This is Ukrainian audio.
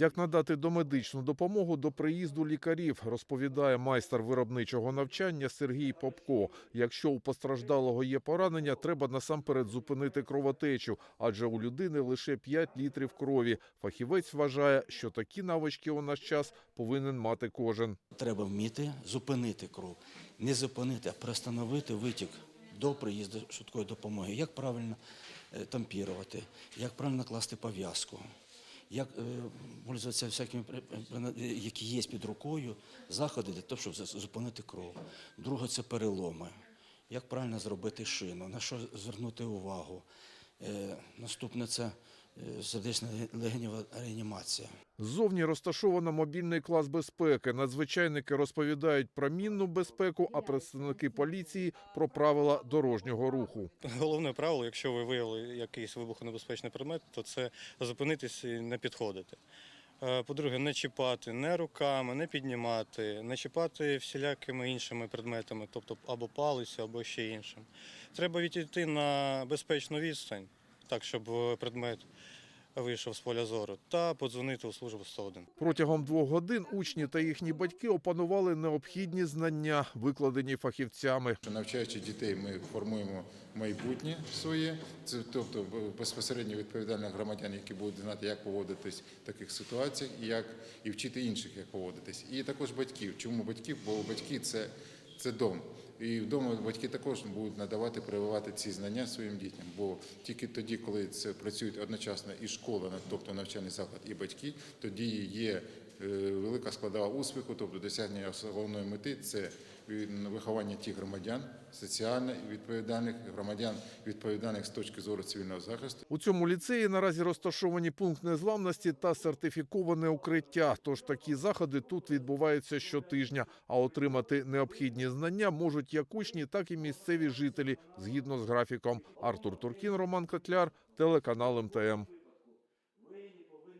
Як надати домедичну допомогу до приїзду лікарів, розповідає майстер виробничого навчання Сергій Попко. Якщо у постраждалого є поранення, треба насамперед зупинити кровотечу, адже у людини лише 5 літрів крові. Фахівець вважає, що такі навички у наш час повинен мати кожен. Треба вміти зупинити кров. Не зупинити, а приостановити витік до приїзду швидкої допомоги. Як правильно е, тампірувати, як правильно класти пов'язку, як е, пользуватися всякими, при- при- які є під рукою, заходи для того, щоб зупинити кров. Друге це переломи. Як правильно зробити шину, на що звернути увагу. Е, Наступне це е, сердечна легенєва реанімація. Ззовні розташовано мобільний клас безпеки. Надзвичайники розповідають про мінну безпеку, а представники поліції про правила дорожнього руху. Головне правило, якщо ви виявили якийсь вибухонебезпечний предмет, то це зупинитись і не підходити. Е, По-друге, не чіпати не руками, не піднімати, не чіпати всілякими іншими предметами, тобто або палицю, або ще іншим. Треба відійти на безпечну відстань, так щоб е, предмет вийшов з поля зору, та подзвонити у службу 101. Протягом двох годин учні та їхні батьки опанували необхідні знання, викладені фахівцями. Навчаючи дітей, ми формуємо майбутнє своє, це тобто безпосередньо відповідальних громадян, які будуть знати, як поводитись в таких ситуаціях, і як і вчити інших, як поводитись. І також батьків. Чому батьків? Бо батьки це, це дом. І вдома батьки також будуть надавати, прививати ці знання своїм дітям. Бо тільки тоді, коли це працюють одночасно і школа, тобто навчальний заклад, і батьки, тоді є велика складова успіху, тобто досягнення головної мети це виховання тих громадян, соціально відповідальних громадян, відповідальних з точки зору цивільного захисту. У цьому ліцеї наразі розташовані пункт незламності та сертифіковане укриття. Тож такі заходи тут відбуваються щотижня. А отримати необхідні знання можуть як учні, так і місцеві жителі згідно з графіком. Артур Туркін, Роман Котляр, телеканал МТМ.